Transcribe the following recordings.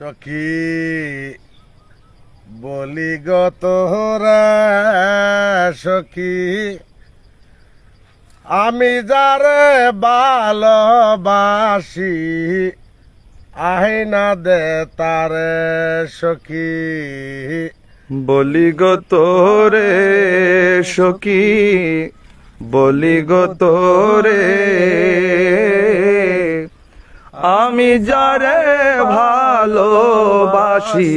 সখী বলি গো তোরা সখী, আমি যারে ভালোবাসি আইনা দে তারে সখী। বলি গো তোরে সখী, বলি গো তোরে, আমি যারে ভালোবাসি।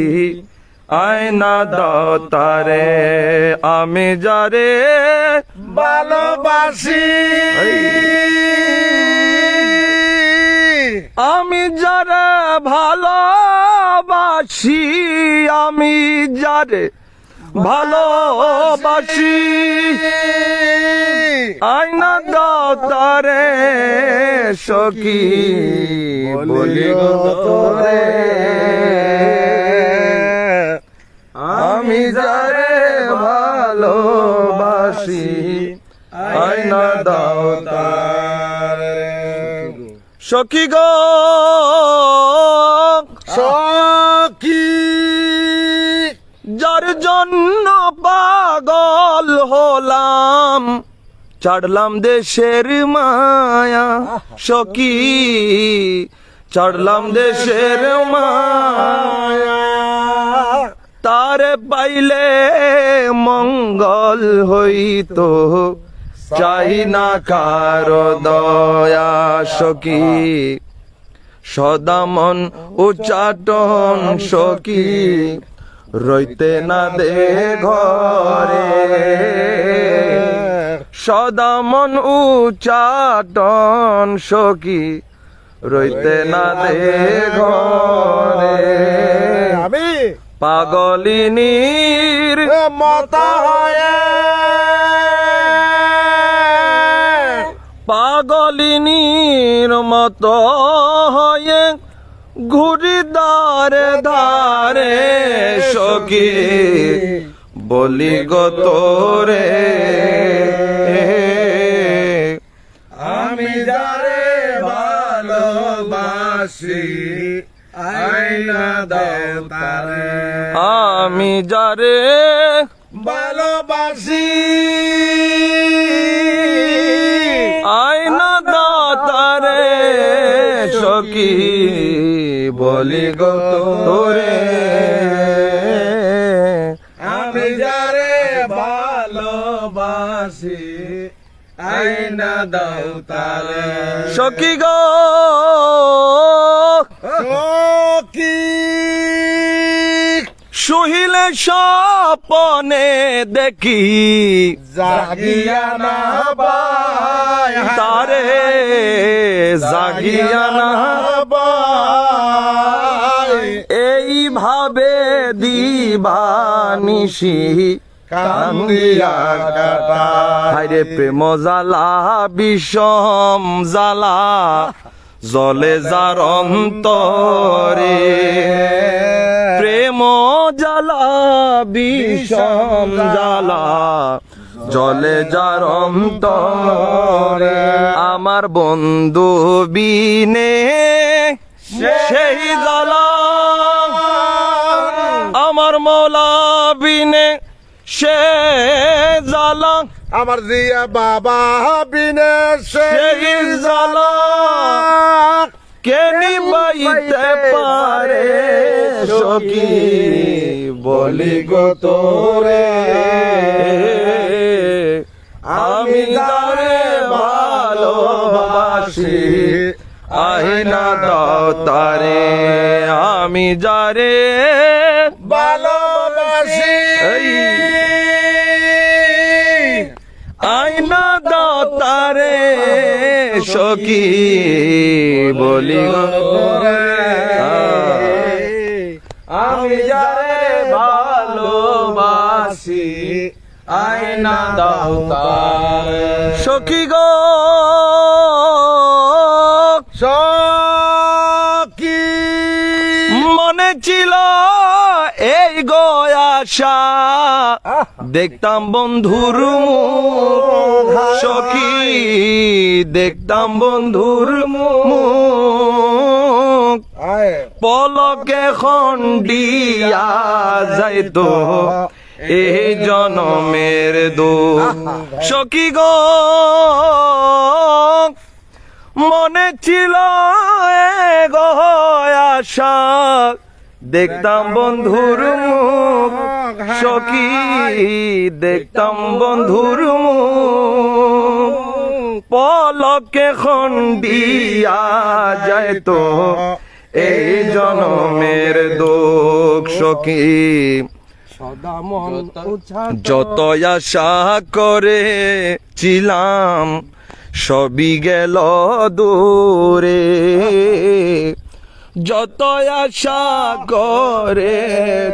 আয়না দাও তারে আমি যারে ভালোবাসি। আমি যারে ভালোবাসি আমি যারে ভালোবাসি। আয়না দাও তারে সখী বলি গো তোরে। আমি যারে ভালোবাসি আয়না দাও তারে। সখী গো সখী। যার জন্য পাগল চড়লাম দেশের মায়া, সখী। চড়লাম দেশের মায়া। তারে পাইলে মঙ্গল হইতো। চাই না কার দয়া, সখী। সদামন উচ্চাটন সখী। রইতে না দে ঘরে। সদামন উচ্চাটন সখী রইতে না দে ঘরে আমি পাগলিনীর মত হয়ে। পাগলিনীর মতো হয়ে ঘুরি দারে ধারে সখী বলি গো তোরে। ভালোবাসি। আইনা দাতারে সখী বলি গো তোরে। আমি যারে ভালোবাসি আইনা দাও তারে গো শুহিলে স্বপনে দেখি জাগিয়া না পায় তারে জাগিয়া না পায়। এইভাবে দিবানিসি কান্দিয়া হাইরে প্রেম জ্বালা বিষম জ্বালা জলে যার অন্তরে। জ্বালা বিষম জ্বালা। জলে যার অন্তরে আমার বন্ধু বিনে সেই জ্বালা। আমার মৌলা বিনে সে জ্বালা। আমার জিয়া বাবা বিনে সেই জ্বালা। কে নিবাইতে পারে সখী? বলি গো তোরে। আমি তারে ভালোবাসি আহিনা দাও তারে। আমি যারে সখী বলি আমি যারে ভালোবাসি আয়না দাও সখী গো ছিল এই গো আশা। দেখতাম বন্ধুর সখী দেখতাম বন্ধুর মুখ পলকে খন্ডিয়া যাইতো এই জনমের দো সখী গো মনে ছিল এ গো আশা। দেখতাম বন্ধুর মুখ সখী দেখতাম বন্ধুর মুখ। পলকে খন্ডিয়া যায় তো এই জনমের দুঃখ সখী। যত আশা করে ছিলাম সবই গেল দূরে। যত আশা করে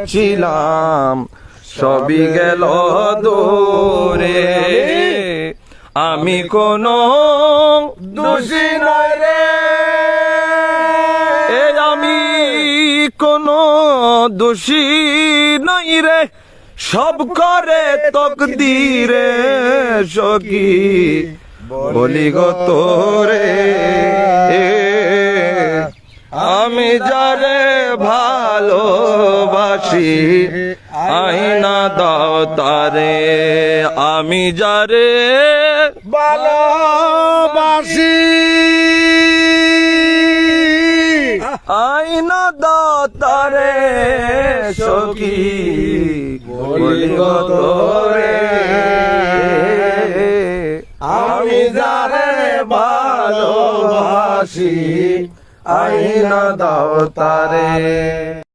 ছিলাম সবই গেল দূরে। আমি কোনো দোষী নয় রে। আমি কোনো দোষী নই রে। সব করে তকদিরে সখী, বলি গো তোরে আমি যারে ভালোবাসি আইনা দাও তারে। আমি যারে ভালোবাসি আইনা দাও তারে। সখী তোরে আমি যারে ভালোবাসি আইনা দাও তারে